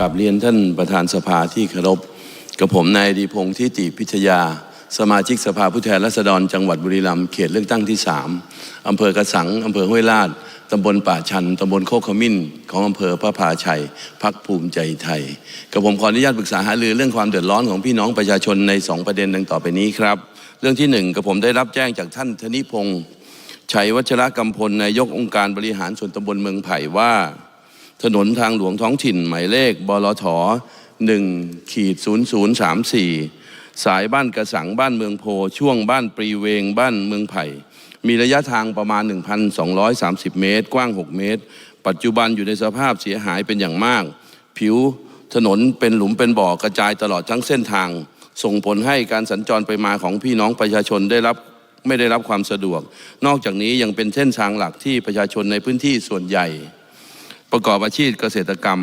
กับเรียนท่านประธานสภาที่เคารพกับผมนายดีพงษ์ทิติพิทยา สมาชิกสภาผู้แทนราษฎรจังหวัดบุรีรัมย์เขตเลือกตั้งที่3อำเภอกระสังอำเภอห้วยลาดตำบลป่าชันตำบลโคกขมิ้น ของอำเภอพระพาชัยพักภูมิใจไทยกับผมขออนุญาตปรึกษาหารือเรื่องความเดือดร้อนของพี่น้องประชาชนใน 2 ประเด็นดังต่อไปนี้ครับ เรื่องที่หนึ่งกับผมได้รับแจ้งจากท่านธนิพงษ์ชัยวัชระกำพลนายกองค์การบริหารส่วนตำบลเมืองไผ่ว่า ถนนทางหลวงท้องถิ่น หมายเลขบลท1ขีด0034สายบ้านกระสังบ้านเมืองโพ ช่วงบ้านปรีเวงบ้านเมืองไผ่ มีระยะทางประมาณ 1,230 เมตร กว้าง 6 เมตร ปัจจุบันอยู่ในสภาพเสียหายเป็นอย่างมาก ผิวถนนเป็นหลุมเป็นบ่อกระจายตลอดทั้งเส้นทาง ส่งผลให้การสัญจรไปมาของพี่น้องประชาชนได้รับไม่ได้รับความสะดวก นอกจากนี้ยังเป็นเส้นทางหลักที่ประชาชนในพื้นที่ส่วนใหญ่ ประกอบอาชีพเกษตรกรรม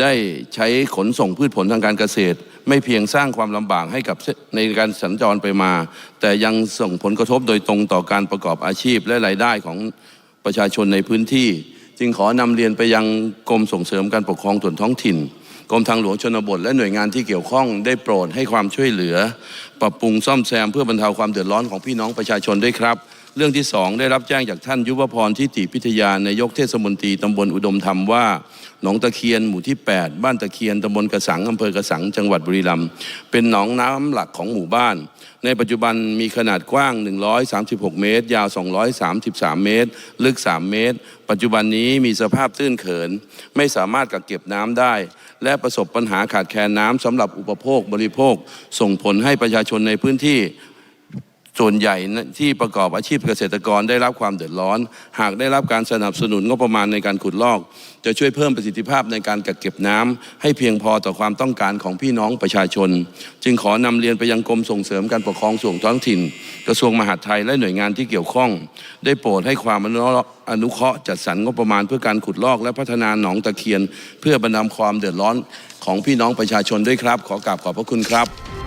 ได้ใช้ขนส่งพืชผลทางการเกษตร ไม่เพียงสร้างความลำบากให้กับในการสัญจรไปมา แต่ยังส่งผลกระทบโดยตรงต่อการประกอบอาชีพและรายได้ของประชาชนในพื้นที่ จึงขอนำเรียนไปยังกรมส่งเสริมการปกครองส่วนท้องถิ่นกรมทางหลวงชนบท และหน่วยงานที่เกี่ยวข้องได้โปรดให้ความช่วยเหลือ ปรับปรุงซ่อมแซมเพื่อบรรเทาความเดือดร้อนของพี่น้องประชาชนด้วยครับ เรื่องที่สองได้รับแจ้งจากท่านยุวพรทิติพิทยานายกเทศมนตรีตำบลอุดมธรรมว่าหนองตะเคียนหมู่ที่ 8 บ้านตะเคียนตำบลกระสังอำเภอกระสังจังหวัดบุรีรัมย์เป็นหนองน้ำหลักของหมู่บ้าน ในปัจจุบันมีขนาดกว้าง 136 เมตร ยาว 233 เมตร ลึก 3 เมตร ปัจจุบันนี้มีสภาพตื้นเขิน ไม่สามารถกักเก็บน้ำได้ และประสบปัญหาขาดแคลนน้ำสำหรับอุปโภคบริโภค ส่งผลให้ประชาชนในพื้นที่ ส่วนใหญ่ที่ประกอบอาชีพเกษตรกรได้รับความเดือดร้อน หากได้รับการสนับสนุนงบประมาณในการขุดลอก จะช่วยเพิ่มประสิทธิภาพในการกักเก็บน้ำให้เพียงพอต่อความต้องการของพี่น้องประชาชน จึงขอนำเรียนไปยังกรมส่งเสริมการปกครองส่วนท้องถิ่น กระทรวงมหาดไทยและหน่วยงานที่เกี่ยวข้อง ได้โปรดให้ความอนุอนุเคราะห์จัดสรรงบประมาณเพื่อการขุดลอกและพัฒนาหนองตะเคียน เพื่อบรรเทาความเดือดร้อนของพี่น้องประชาชนด้วยครับ ขอกราบขอบพระคุณครับ